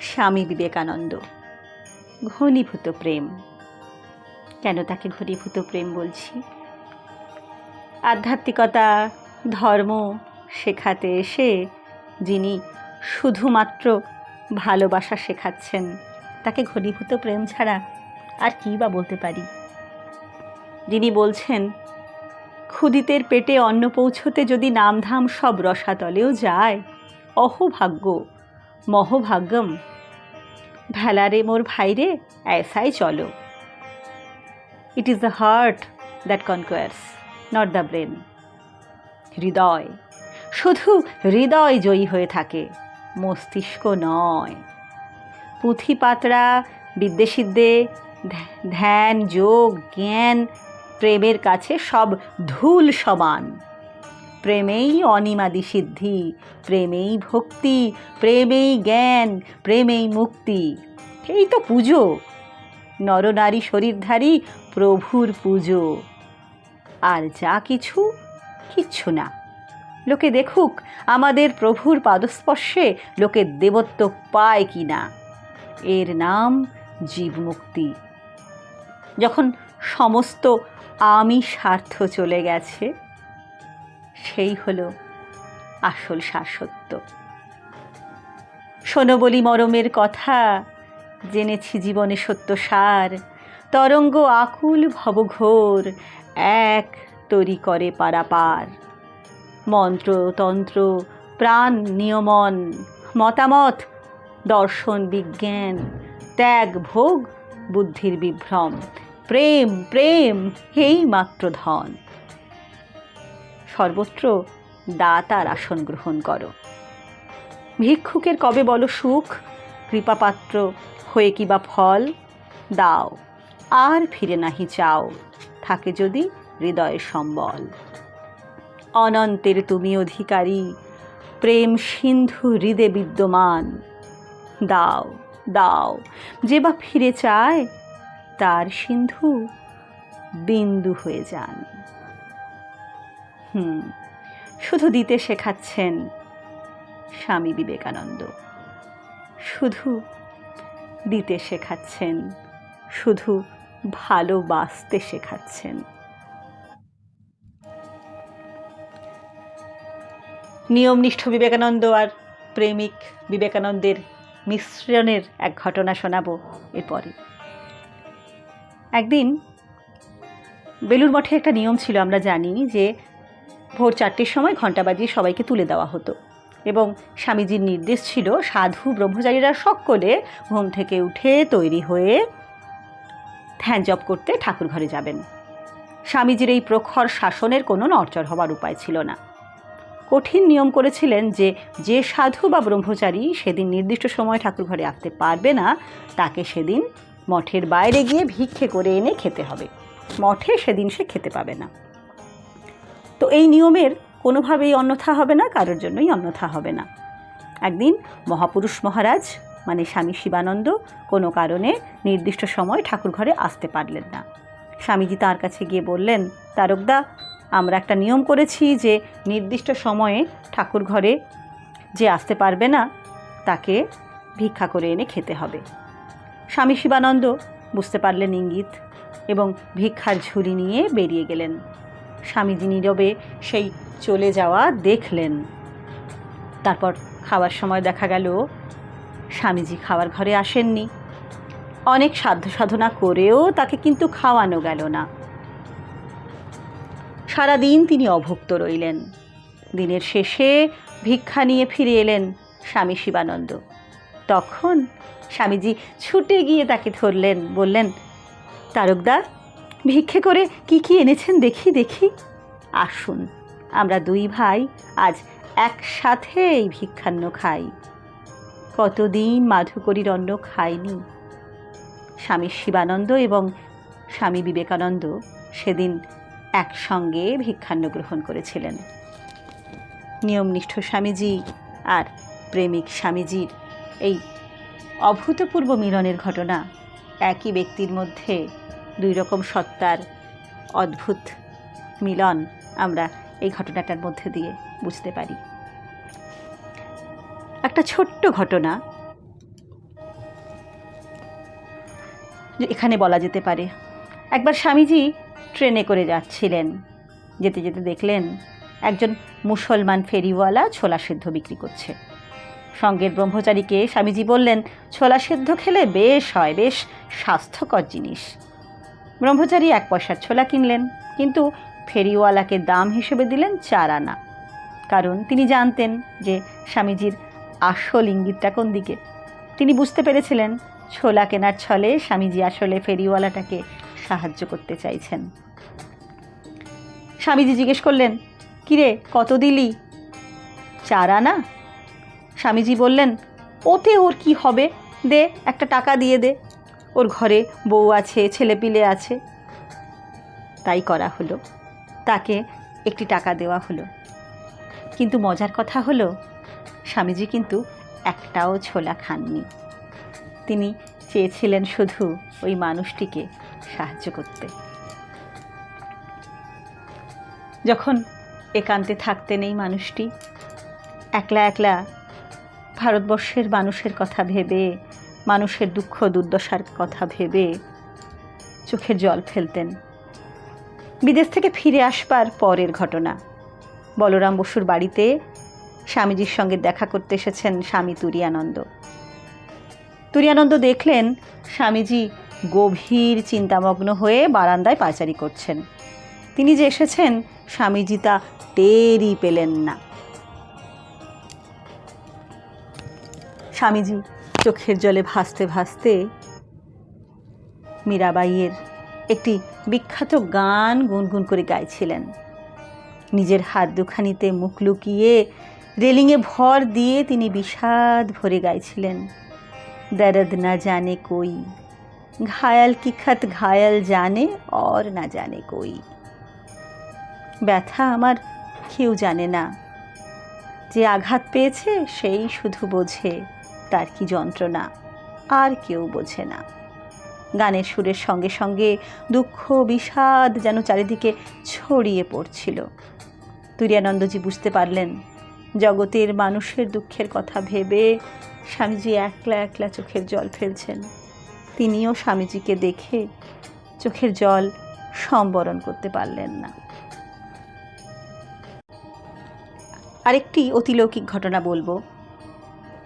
স্বামী বিবেকানন্দ। ঘনীভূত প্রেম। কেন তাকে ঘনীভূত প্রেম বলছি? আধ্যাত্মিকতা, ধর্ম শেখাতে এসে যিনি শুধুমাত্র ভালোবাসা শেখাচ্ছেন, তাকে ঘনীভূত প্রেম ছাড়া আর কী বা বলতে পারি? যিনি বলছেন, ক্ষুদিতের পেটে অন্ন পৌঁছতে যদি নামধাম সব রসাতলেও যায়, অহোভাগ্য, মহভাগ্যম ভেলারে মোর ভাইরে ऐसाই চলো। It is the heart that conquers not the brain হৃদয়, শুধু হৃদয় জয়ী হয়ে থাকে, মস্তিষ্ক নয়। পুঁথি পাতরা বিদ্যেসিদ্ধে ধ্যান, যোগ, জ্ঞান, প্রেমের কাছে সব ধুল সমান। প্রেমেই অনিমাদি সিদ্ধি, প্রেমেই ভক্তি, প্রেমেই জ্ঞান, প্রেমেই মুক্তি। এই তো পুজো। নরনারী শরীরধারী প্রভুর পুজো। আর যা কিছু, কিচ্ছু না। লোকে দেখুক, আমাদের প্রভুর পাদস্পর্শে লোকে দেবত্ব পায় কি না। এর নাম জীবমুক্তি। যখন সমস্ত আমি স্বার্থ চলে গেছে, সেই হলো আসল শাশ্বত শোনো বলি মরমের কথা জেনেছি জীবনে সত্য সার। তরঙ্গ আকুল ভবঘোর, এক তরি করে পারাপার। মন্ত্র, তন্ত্র, প্রাণ নিয়মন, মতামত, দর্শন বিজ্ঞান, ত্যাগ, ভোগ, বুদ্ধির বিভ্রম, প্রেম প্রেম হেই মাত্র ধন। সর্বত্র দাতার আসন গ্রহণ করো। ভিক্ষুকের কবে বলো সুখ? কৃপাপাত্র হয়ে কি বা ফল? দাও, আর ফিরে নাহি চাও, থাকে যদি হৃদয়ের সম্বল। অনন্তের তুমি অধিকারী, প্রেম সিন্ধু হৃদে বিদ্যমান। দাও দাও, যে বা ফিরে চায়, তার সিন্ধু বিন্দু হয়ে যান। হুম, শুধু দিতে শেখাচ্ছেন স্বামী বিবেকানন্দ। শুধু দিতে শেখাচ্ছেন, শুধু ভালোবাসতে শেখাচ্ছেন। নিয়মনিষ্ঠ বিবেকানন্দ আর প্রেমিক বিবেকানন্দের মিশ্রণের এক ঘটনা শোনাবো এরপরে একদিন বেলুর মঠে একটা নিয়ম ছিল, আমরা জানি যে ভোর চারটের সময় ঘণ্টা বাজিয়ে সবাইকে তুলে দেওয়া হতো। এবং স্বামীজির নির্দেশ ছিল, সাধু ব্রহ্মচারীরা সকলে ঘুম থেকে উঠে তৈরি হয়ে ধ্যান জপ করতে ঠাকুর ঘরে যাবেন। স্বামীজির এই প্রখর শাসনের কোনো নড়চড় হবার উপায় ছিল না। কঠিন নিয়ম করেছিলেন যে যে সাধু বা ব্রহ্মচারী সেদিন নির্দিষ্ট সময় ঠাকুর ঘরে আসতে পারবে না, তাকে সেদিন মঠের বাইরে গিয়ে ভিক্ষে করে এনে খেতে হবে। মঠে সেদিন সে খেতে পাবে না। তো এই নিয়মের কোনোভাবেই অন্যথা হবে না, কারোর জন্যই অন্যথা হবে না। একদিন মহাপুরুষ মহারাজ মানে স্বামী শিবানন্দ, কোনো কারণে নির্দিষ্ট সময় ঠাকুর ঘরে আসতে পারলেন না। স্বামীজি তার কাছে গিয়ে বললেন, তারকদা, আমরা একটা নিয়ম করেছি যে নির্দিষ্ট সময়ে ঠাকুর ঘরে যে আসতে পারবে না, তাকে ভিক্ষা করে এনে খেতে হবে। স্বামী শিবানন্দ বুঝতে পারলেন ইঙ্গিত এবং ভিক্ষার ঝুড়ি নিয়ে বেরিয়ে গেলেন। স্বামীজি নীরবে সেই চলে যাওয়া দেখলেন। তারপর খাওয়ার সময় দেখা গেল, স্বামীজি খাওয়ার ঘরে আসেননি। অনেক সাধ্য সাধনা করেও তাকে কিন্তু খাওয়ানো গেল না। সারাদিন তিনি অভুক্ত রইলেন। দিনের শেষে ভিক্ষা নিয়ে ফিরে এলেন স্বামী শিবানন্দ। তখন স্বামীজি ছুটে গিয়ে তাকে ধরলেন, বললেন, তারকদা ভিক্ষে করে কি কি এনেছেন দেখি দেখি। আসুন, আমরা দুই ভাই আজ একসাথে এই ভিক্ষান্ন খাই। কতদিন মাধুকরীর অন্ন খাইনি। স্বামী শিবানন্দ এবং স্বামী বিবেকানন্দ সেদিন একসঙ্গে ভিক্ষান্ন গ্রহণ করেছিলেন। নিয়মনিষ্ঠ স্বামীজি আর প্রেমিক স্বামীজির এই অভূতপূর্ব মিলনের ঘটনা একই ব্যক্তির মধ্যে দুই রকম সত্তার অদ্ভুত মিলন আমরা এই ঘটনাটার মধ্যে দিয়ে বুঝতে পারি। একটা ছোট্ট ঘটনা এখানে বলা যেতে পারে। একবার স্বামীজি ট্রেনে করে যাচ্ছিলেন। যেতে যেতে দেখলেন একজন মুসলমান ফেরিওয়ালা ছোলা সেদ্ধ বিক্রি করছে। সঙ্গের ব্রহ্মচারীকে স্বামীজি বললেন, ছোলা সেদ্ধ খেলে বেশ হয়, বেশ স্বাস্থ্যকর জিনিস। ব্রহ্মচারী এক পয়সার ছোলা কিনলেন, কিন্তু ফেরিওয়ালাকে দাম হিসেবে দিলেন চার আনা। কারণ তিনি জানতেন যে স্বামীজির আসল ইঙ্গিতটা কোন দিকে। তিনি বুঝতে পেরেছিলেন ছোলা কেনার ছলে স্বামীজি আসলে ফেরিওয়ালাটাকে সাহায্য করতে চাইছেন। স্বামীজি জিজ্ঞেস করলেন, কিরে, কত দিলি? চার আনা? স্বামীজি বললেন, ওতে ওর কি হবে? দে, একটা টাকা দিয়ে দে। ওর ঘরে বউ আছে, ছেলেপিলে আছে। তাই করা হলো। তাকে একটি টাকা দেওয়া হলো। কিন্তু মজার কথা হলো, স্বামীজি কিন্তু একটাও ছোলা খাননি। তিনি চেয়েছিলেন শুধু ওই মানুষটিকে সাহায্য করতে। যখন একান্তে থাকতে নেই মানুষটি, একলা একলা ভারতবর্ষের মানুষের কথা ভেবে মানুষের দুঃখ দুর্দশার কথা ভেবে চোখের জল ফেলতেন। বিদেশ থেকে ফিরে আসবার পরের ঘটনা। বলরাম বসুর বাড়িতে স্বামীজির সঙ্গে দেখা করতে এসেছেন স্বামী তুরিয়ানন্দ। তুরিয়ানন্দ দেখলেন স্বামীজি গভীর চিন্তামগ্ন হয়ে বারান্দায় পাচারি করছেন। তিনি যে এসেছেন, স্বামীজি তা টেরই পেলেন না। স্বামীজি চোখের জলে ভাসতে ভাসতে মীরাবাইয়ের একটি বিখ্যাত গান গুনগুন করে গাইছিলেন। নিজের হাত দুখানিতে মুখ লুকিয়ে রেলিংয়ে ভর দিয়ে তিনি বিষাদ ভরে গাইছিলেন। দরদ না জানে কই, ঘায়াল কি ঘায়াল জানে और না জানে কই। ব্যথা আমার কেউ জানে না, যে আঘাত পেয়েছে সেই শুধু বোঝে। তার কি যন্ত্রণা? আর কেউ বোঝে না। গানের সুরের সঙ্গে সঙ্গে দুঃখ, বিষাদ যেন চারিদিকে ছড়িয়ে পড়ছিল। তুরিয়ানন্দজি বুঝতে পারলেন, জগতের মানুষের দুঃখের কথা ভেবে স্বামীজি একলা একলা চোখের জল ফেলছেন। তিনিও স্বামীজিকে দেখে চোখের জল সম্বরণ করতে পারলেন না। আরেকটি অতিলৌকিক ঘটনা বলব।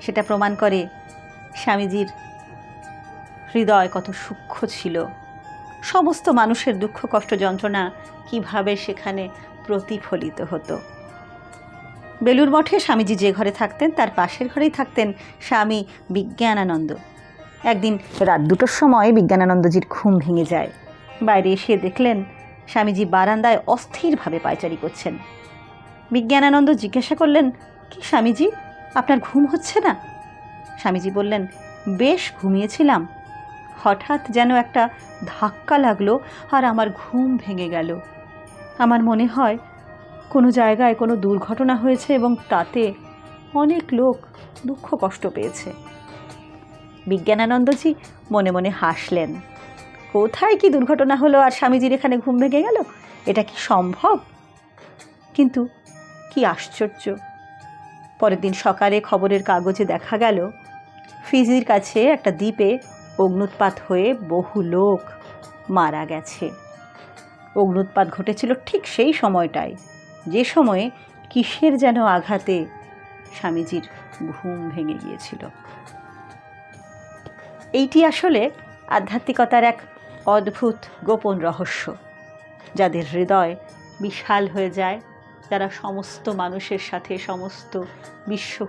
সেটা প্রমাণ করে স্বামীজির হৃদয় কত সূক্ষ্ম ছিল। সমস্ত মানুষের দুঃখ, কষ্ট, যন্ত্রণা কীভাবে সেখানে প্রতিফলিত হতো। বেলুর মঠে স্বামীজি যে ঘরে থাকতেন, তার পাশের ঘরেই থাকতেন স্বামী বিজ্ঞানানন্দ। একদিন রাত দুটোর সময় বিজ্ঞানানন্দজির ঘুম ভেঙে যায়। বাইরে এসে দেখলেন স্বামীজি বারান্দায় অস্থিরভাবে পায়চারি করছেন। বিজ্ঞানানন্দ জিজ্ঞাসা করলেন, কি স্বামীজি আপনার ঘুম হচ্ছে না? স্বামীজি বললেন, বেশ, ঘুমিয়েছিলাম। হঠাৎ যেন একটা ধাক্কা লাগল আর আমার ঘুম ভেঙে গেল। আমার মনে হয় কোনো জায়গায় কোনো দুর্ঘটনা হয়েছে এবং তাতে অনেক লোক দুঃখ কষ্ট পেয়েছে। বিজ্ঞানানন্দজি মনে মনে হাসলেন, কোথায় কি দুর্ঘটনা হলো আর স্বামীজির এখানে ঘুম ভেঙে গেল? এটা কি সম্ভব? কিন্তু কি আশ্চর্য! পরের দিন সকালে খবরের কাগজে দেখা গেল, ফিজির কাছে একটা দ্বীপে অগ্নুৎপাত হয়ে বহু লোক মারা গেছে। অগ্নুৎপাত ঘটেছিল ঠিক সেই সময়টায়, যে সময়ে কিসের যেন আঘাতে স্বামীজির ঘুম ভেঙে গিয়েছিল। এইটি আসলে আধ্যাত্মিকতার এক অদ্ভুত গোপন রহস্য, যাদের হৃদয় বিশাল হয়ে যায় যারা সমস্ত মানুষের সাথে, সমস্ত বিশ্ব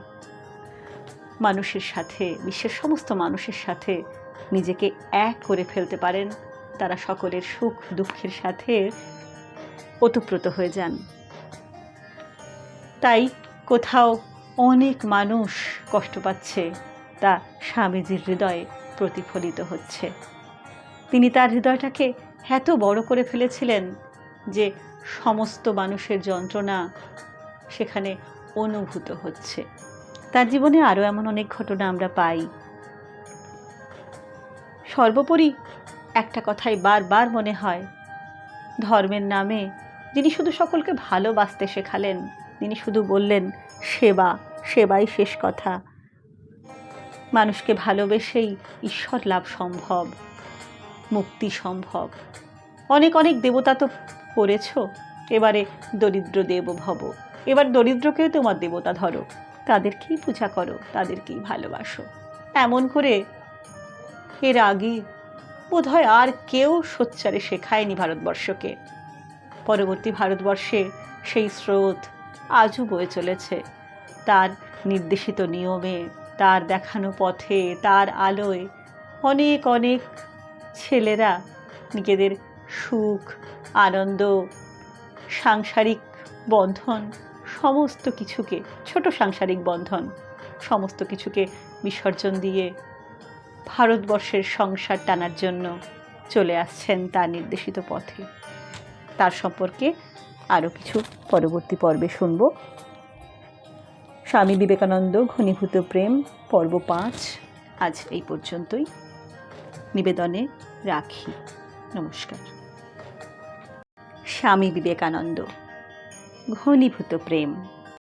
মানুষের সাথে, বিশ্বের সমস্ত মানুষের সাথে নিজেকে এক করে ফেলতে পারেন। তারা সকলের সুখ, দুঃখের সাথে ওতপ্রোত হয়ে যান। তাই কোথাও অনেক মানুষ কষ্ট পাচ্ছে, তা স্বামীজির হৃদয়ে প্রতিফলিত হচ্ছে। তিনি তার হৃদয়টাকে এত বড় করে ফেলেছিলেন যে সমস্ত মানুষের যন্ত্রণা সেখানে অনুভূত হচ্ছে। তার জীবনে আরও এমন অনেক ঘটনা আমরা পাই। সর্বোপরি একটা কথাই বারবার মনে হয়। ধর্মের নামে যিনি শুধু সকলকে ভালোবাসতে শেখালেন, তিনি শুধু বললেন, সেবা, সেবাই শেষ কথা। মানুষকে ভালোবেসেই ঈশ্বর লাভ সম্ভব, মুক্তি সম্ভব। অনেক অনেক দেবতা তো করেছ? এবারে দরিদ্র দেব ভব। এবার দরিদ্রকেও তোমার দেবতা ধরো। তাদেরকেই পূজা করো, তাদেরকেই ভালোবাসো। এমন করে এর আগে বোধহয় আর কেউ সোচ্চারে শেখায়নি ভারতবর্ষকে। পরবর্তী ভারতবর্ষে সেই স্রোত আজও বয়ে চলেছে। তার নির্দেশিত নিয়মে, তার দেখানো পথে, তার আলোয় অনেক অনেক ছেলেরা নিজেদের সুখ আনন্দ, সাংসারিক বন্ধন, সমস্ত কিছুকে, ছোট সাংসারিক বন্ধন, সমস্ত কিছুকে বিসর্জন দিয়ে ভারতবর্ষের সংসার টানার জন্য চলে আসছেন তার নির্দেশিত পথে। তার সম্পর্কে আরও কিছু পরবর্তী পর্বে শুনব। স্বামী বিবেকানন্দ, ঘনীভূত প্রেম, পর্ব পাঁচ। আজ এই পর্যন্তই। নিবেদনে রাখি। নমস্কার। স্বামী বিবেকানন্দ। ঘনীভূত প্রেম।